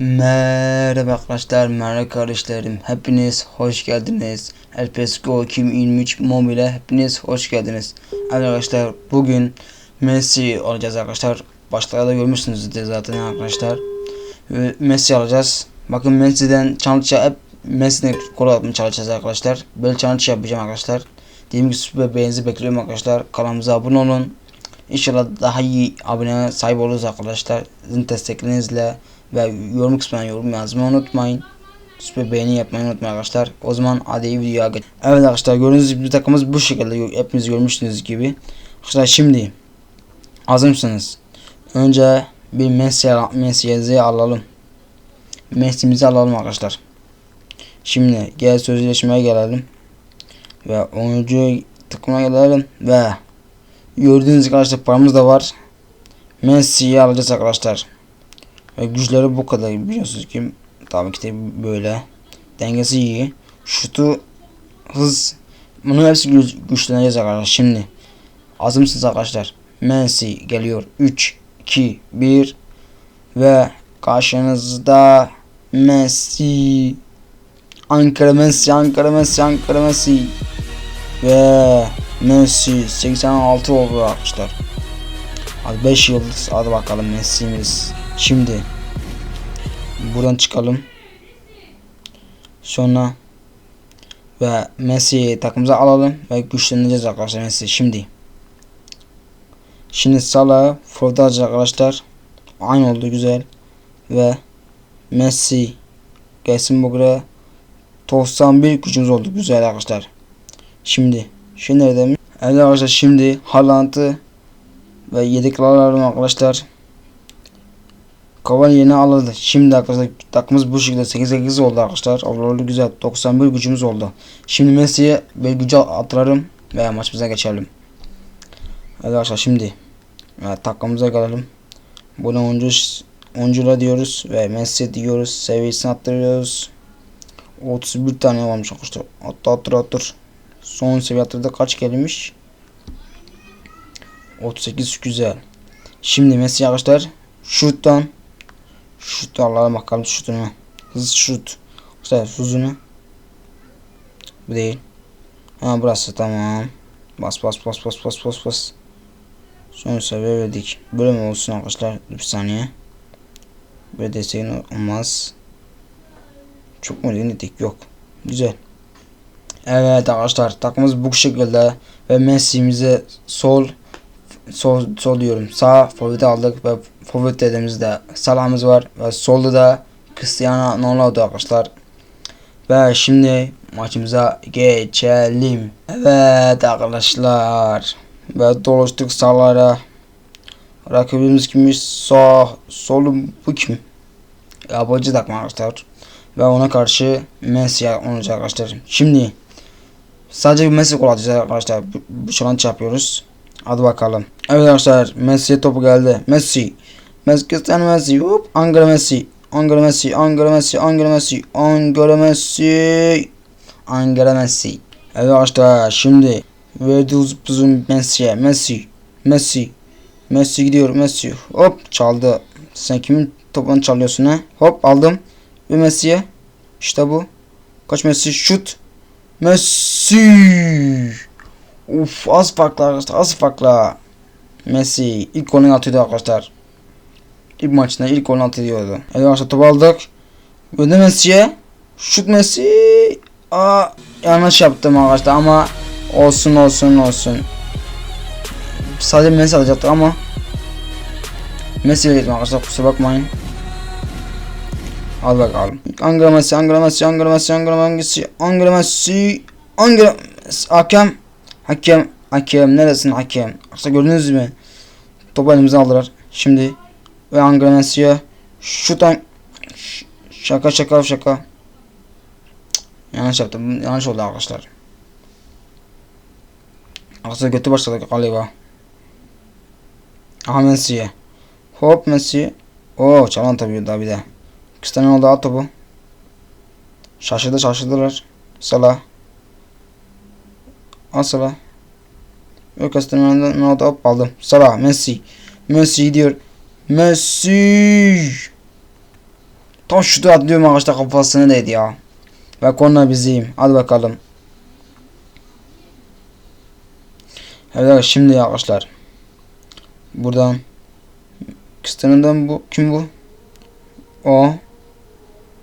Merhaba arkadaşlar, merhaba kardeşlerim. Hepiniz hoş geldiniz. El Pesco 2023 Mobile hepiniz hoş geldiniz. Evet arkadaşlar bugün Messi alacağız arkadaşlar. Başlarda görmüşsünüzdür zaten arkadaşlar. Messi alacağız. Bakın Messi'den challenge hep Messi'den kol atmaya çalışacağız arkadaşlar. Böyle challenge yapacağım arkadaşlar. Dediğim gibi süper beğeninizi bekliyorum arkadaşlar. Kanalımıza abone olun. İnşallah daha iyi abone sahip oluruz arkadaşlar. Sizin desteklerinizle ve yorum kısmına yorum yazmayı unutmayın. Süper beğeni yapmayı unutmayın arkadaşlar. O zaman hadi videoya geç. Evet arkadaşlar gördüğünüz gibi takımımız bu şekilde. Hepiniz görmüşsünüz gibi. Arkadaşlar şimdi hazır mısınız? Önce bir Messi Messi'yi alalım. Messi'mizi alalım arkadaşlar. Şimdi gel sözleşmeye gelelim. Ve oyuncu takımına gelelim ve gördüğünüz gibi arkadaşlar paramız da var. Messi'yi alacağız arkadaşlar. Ve güçleri bu kadar biliyorsunuz ki tabii ki de böyle dengesi iyi. Şutu hız bunun hepsi güç, güçleneceğiz arkadaşlar şimdi. Hazır mısınız arkadaşlar? Messi geliyor 3 2 1 ve karşınızda Messi Ankara Messi Ankara Messi Ankara Messi ve Messi 86 oldu arkadaşlar. Hadi 5 yıldız hadi bakalım Messi'miz. Şimdi buradan çıkalım. Sonra ve Messi'yi takımıza alalım ve güçleneceğiz arkadaşlar Messi şimdi. Şimdi Salah alacak arkadaşlar. Aynı oldu güzel. Ve Messi gelsin buraya. 91 gücümüz oldu güzel arkadaşlar. Şimdi şimdi nerede mi? Evet arkadaşlar şimdi Haaland'ı ve yedeklerle arkadaşlar. Kavan yeni alındı. Şimdi arkadaşlar takımımız bu şekilde 8-8 oldu arkadaşlar. Oldu güzel. 91 gücümüz oldu. Şimdi Messi'ye bir gücü atarım ve maçımıza geçelim. Evet arkadaşlar şimdi evet, takımımıza gelelim. Bunu oyuncu oyuncular diyoruz ve Messi diyoruz. Seviyesini attırıyoruz. 31 tane varmış arkadaşlar. Hatta attır attır. Son seviye attırda kaç gelmiş? 38 güzel. Şimdi Messi arkadaşlar şuttan şut Allah'a bakalım şutunu. Hız şut. İşte hızını. Bu değil. Ha burası tamam. Bas bas bas bas bas bas bas. Son seviye verdik. Böyle mi olsun arkadaşlar? Bir saniye. Böyle desteğin olmaz. Çok mu dedik? Yok. Güzel. Evet arkadaşlar takımımız bu şekilde ve Messi'mize sol sol, sol diyorum sağ forveti aldık ve forvet dediğimizde Salah'ımız var ve solda da Cristiano Ronaldo arkadaşlar. Ve şimdi maçımıza geçelim. Evet arkadaşlar. Ve dolaştık sağlara. Rakibimiz kimmiş? Sağ, solum bu kim? Yabancı takma arkadaşlar. Ve ona karşı Messi olacak arkadaşlar. Şimdi sadece Messi kullanacağız arkadaşlar. Bu challenge yapıyoruz. Hadi bakalım. Evet arkadaşlar Messi'ye topu geldi. Messi. Messi Cristiano Messi. Hop. Angela Messi. Angela Messi. Angela Messi. Angela Messi. Angela Messi. Angela Messi. Evet arkadaşlar şimdi verdi uzun Messi'ye. Messi. Messi. Messi gidiyor. Messi. Hop çaldı. Sen kimin topunu çalıyorsun ha? Hop aldım. Ve Messi'ye. İşte bu. Kaç Messi şut. Messi. Uf az farklı arkadaşlar az farklı. Messi ilk golünü atıyordu arkadaşlar. İlk maçında ilk golünü atıyordu. Evet arkadaşlar top aldık. Önde Messi'ye. Şut Messi. Aa, yanlış yaptım arkadaşlar ama olsun olsun olsun. Sadece Messi alacaktık ama Messi'ye gittim arkadaşlar kusura bakmayın. Al bakalım. Angela Messi, Angela Messi, Angela Messi, Angela Messi, Angela Messi, Angela Hakem Hakem, hakem neresin hakem? Aslında gördünüz mü? Topu elimize aldılar. Şimdi ve Messi'ye şutan şaka şaka şaka. Yanlış yaptım. Yanlış oldu arkadaşlar. Aslında kötü başladık galiba. Aha Messi'ye. Hop Messi. Oo çalan tabii daha bir de. Cristiano oldu at topu. Şaşırdı şaşırdılar. Salah. Al Salah. Yok Cristiano Ronaldo hop aldım. Salah, Messi. Messi gidiyor. Messi. Tam şutu atlıyorum arkadaşlar kafasını değdi ya. Ve korna bizim. Hadi bakalım. Evet şimdi arkadaşlar. Buradan. Kıstanından bu. Kim bu? O.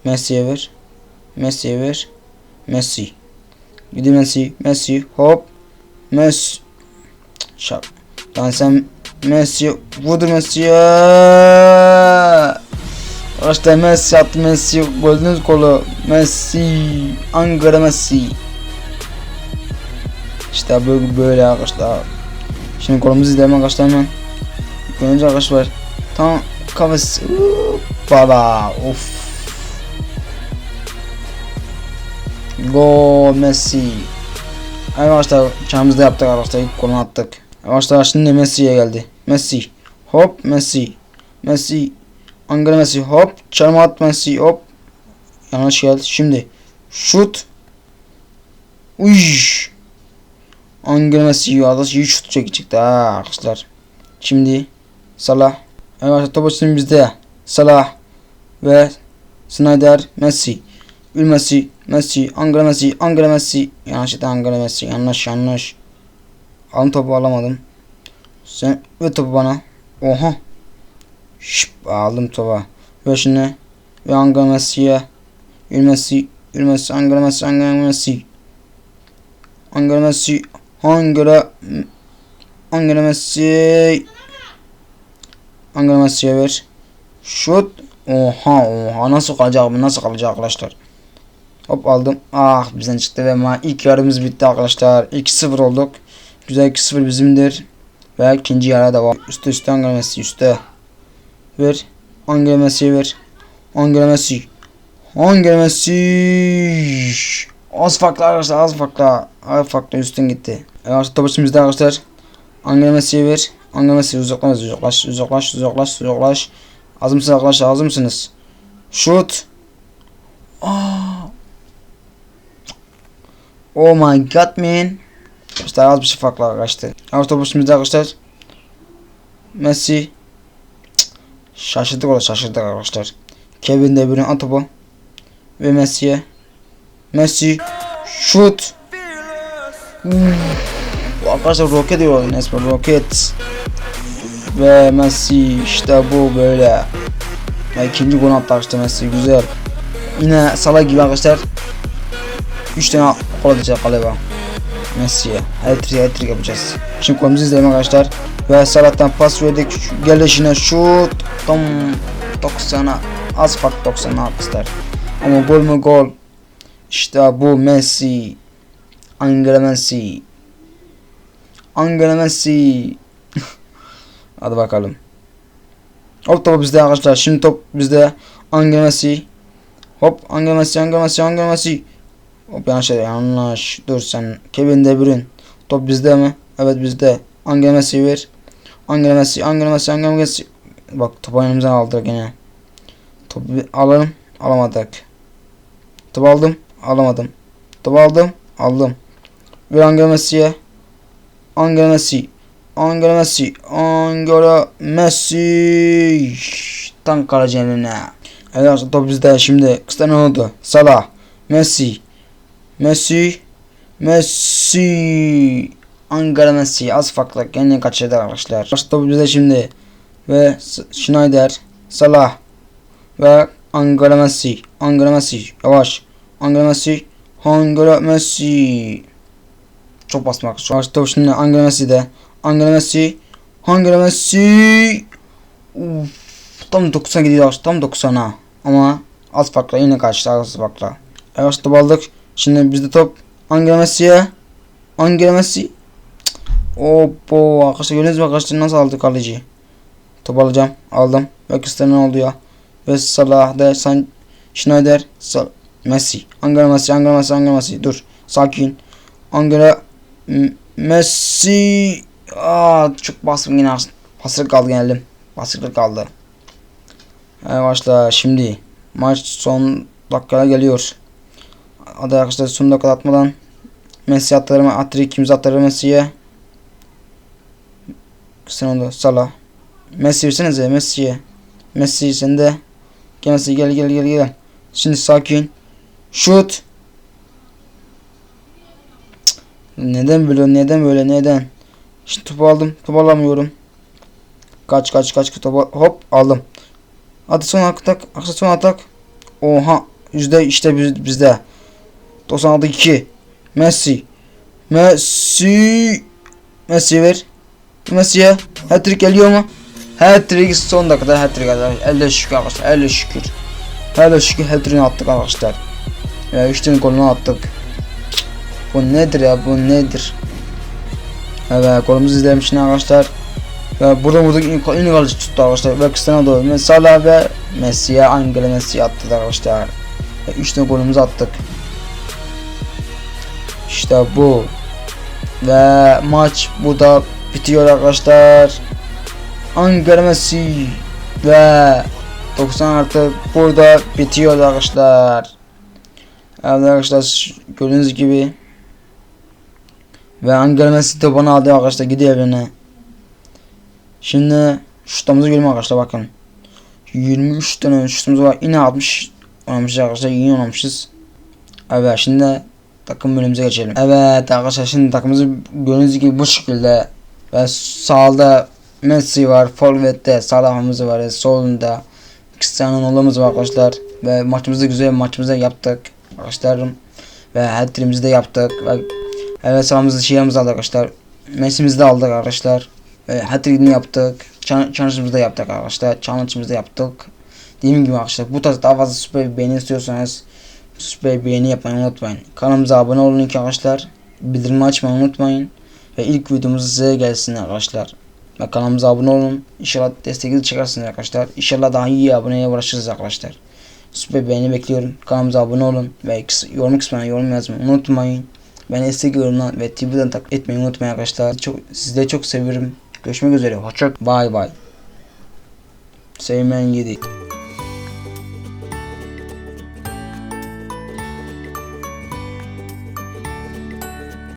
Messi'ye ver. Messi'ye ver. Messi. Gidi Messi. Messi. Hop. Messi. Şap. Lan sen Messi. Vurdur Messi'ye. Arkadaşlar Messi attı Messi. Gördünüz kolu. Messi. Ankara Messi. İşte böyle, böyle arkadaşlar. Şimdi kolumuzu izleyelim arkadaşlar hemen. Önce arkadaşlar. Tamam. Kafası. Baba. Of. Go Messi. Arkadaşlar çağımızda yaptık arkadaşlar. İlk golünü attık. Arkadaşlar şimdi Messi'ye geldi. Messi. Hop Messi. Messi. Angela Messi. Hop. Çarmı at Messi. Hop. Yanlış geldi. Şimdi. Şut. Uyş. Angela Messi. Arkadaşlar iyi şut çekecekti ha arkadaşlar. Şimdi. Salah. Arkadaşlar topu şimdi bizde. Salah. Ve Snyder. Messi. Ül Messi. Messi. Angela Messi. Angela Messi. Yanlış Angela Messi. Yanlış yanlış. Alın topu alamadım. Sen ve topu bana. Oha. Şıp aldım topu. Ve şimdi ve Angela Messi'ye. Ül Messi. Ül Messi. Angela Messi. Angela Messi. Ver. Şut. Oha oha nasıl kalacak bu nasıl kalacak arkadaşlar. Hop aldım. Ah bizden çıktı ve ma ilk yarımız bitti arkadaşlar. 2-0 olduk. Güzel 2-0 bizimdir. Ve ikinci yara devam. Üste üste Angela Messi üste. Ver. Angela Messi'ye ver. Angela Messi. Angela Messi. Az farklı arkadaşlar az farklı. Az farklı üstün gitti. Evet topu bizde arkadaşlar. Angela Messi'ye ver. Angela Messi uzaklaş uzaklaş uzaklaş uzaklaş uzaklaş. Az mısınız arkadaşlar az mısınız? Şut. Aa. Oh my god man. İşte az bir şey farklı topu bizde arkadaşlar. Messi. Cık. Şaşırdık orada şaşırdık arkadaşlar. Kevin De Bruyne topu. Ve Messi'ye. Messi. Şut. Arkadaşlar roket diyor resmen roket. Ve Messi işte bu böyle. Ve ikinci gol attı işte Messi güzel. Yine Salah gibi arkadaşlar. 3 tane gol atacak galiba. Messi'ye. Hat-trick hat yapacağız. Şimdi golümüzü izleyelim arkadaşlar. Ve Salah'tan pas verdik. Gelişine şut. Tam 90'a. Az fark 90'a arkadaşlar. Ama gol mü gol. İşte bu Messi. Angela Messi. Angela Messi. Hadi bakalım. Hop topu bizde arkadaşlar. Şimdi top bizde. Angela Messi. Hop Angela Messi, Angela Messi, Angela Messi. Yanlış şey yanlış. Dur sen. Kevin De Bruyne. Top bizde mi? Evet bizde. Angela Messi ver. Angela Messi, Angela Messi, Angela Messi. Bak topu önümüzden aldık yine. Topu alalım. Alamadık. Top aldım. Alamadım. Top aldım. Aldım. Ver Angela Messi'ye. Angela Messi. Angela Messi. Angela Messi. Tam kaleci. Evet top bizde şimdi. Ne oldu? Salah. Messi. Messi. Messi. Angela Messi. Az farklı. Kendini kaçırdı arkadaşlar. Arkadaşlar top bizde şimdi. Ve Schneider. Salah. Ve Angela Messi. Angela Messi. Yavaş. Angela Messi. Angela Messi. Çok basmak. Şu an top şimdi Angela Messi'de. Angela Messi. Angela Messi. Uf, tam 90 gidiyor. Tam 90'a. Ama az farkla yine kaçtı az farkla. Evet top. Şimdi bizde top Angela Messi'ye. Angela Messi. Opo arkadaşlar gördünüz mü arkadaşlar nasıl aldı kaleci. Top alacağım. Aldım. Ve Cristiano oldu ya. Ve Salah da San Schneider Sal Messi. Angela Messi. Angela Messi. Angela Messi. Dur. Sakin. Angela M Messi. Aa çok bastım yine. Basırlık kaldı geldim. Basırlık kaldı. Evet başla şimdi. Maç son dakikaya geliyor. Hadi arkadaşlar son dakika atmadan Messi atları mı? Atri kimse atları Messi'ye. Cristiano Salah. Messi versenize Messi'ye. Messi sende. Gel Messi gel gel gel gel. Şimdi sakin. Şut. Neden böyle neden böyle neden? Şimdi topu aldım. Topu alamıyorum. Kaç kaç kaç topu hop aldım. Hadi son atak. Son atak. Oha. Yüzde işte biz, bizde. 96 2. Messi. Messi. Messi ver. Messi'ye. Hat-trick geliyor mu? Hat-trick son dakikada hat-trick arkadaşlar. Elle şükür arkadaşlar. Elle şükür. Elle şükür hat-trick'ini attık arkadaşlar. Ya 3 tane golünü attık. Bu nedir ya bu nedir? Evet golümüzü izlemişsin arkadaşlar. Ve burada ilk, ilk kalıcı tuttu arkadaşlar. Ve Cristiano doğru. Salah ve Messi'ye Angela Messi attı arkadaşlar. Ve 3 tane golümüzü attık. İşte bu. Ve maç burada bitiyor arkadaşlar. Angela Messi ve 90 artı burada bitiyor arkadaşlar. Evet arkadaşlar gördüğünüz gibi ve Angela Messi bana aldı arkadaşlar gidiyor evine. Şimdi şutlarımızı görelim arkadaşlar bakın. 23 tane şutumuz var. Yine 60 oynamışız arkadaşlar. Yine oynamışız. Evet şimdi takım bölümümüze geçelim. Evet arkadaşlar şimdi takımımızı gördüğünüz gibi bu şekilde ve sağda Messi var, forvette Salah'ımız var, solunda Cristiano Ronaldo'muz var arkadaşlar ve maçımızda güzel maçımızda yaptık arkadaşlarım ve hat-trick'imizi de yaptık ve evet Salah'ımızı şeyimizi aldık arkadaşlar Messi'mizi de aldık arkadaşlar ve hat-trick'ini yaptık challenge'ımızı da yaptık arkadaşlar challenge'ımızı da yaptık dediğim gibi arkadaşlar bu tarz daha fazla süper bir beğeni istiyorsanız süper beğeni yapmayı unutmayın kanalımıza abone olun ilk arkadaşlar bildirimi açmayı unutmayın ve ilk videomuz size gelsin arkadaşlar. Ve kanalımıza abone olun. İnşallah destekli çıkarsınız arkadaşlar. İnşallah daha iyi aboneye ulaşırız arkadaşlar. Süper beğeni bekliyorum. Kanalımıza abone olun ve yorum kısmına yorum yazmayı unutmayın. Beni destek yorumdan ve Twitter'dan takip etmeyi unutmayın arkadaşlar. Çok, sizleri çok seviyorum. Görüşmek üzere. Hoşça Bye bye. Sevmen 7.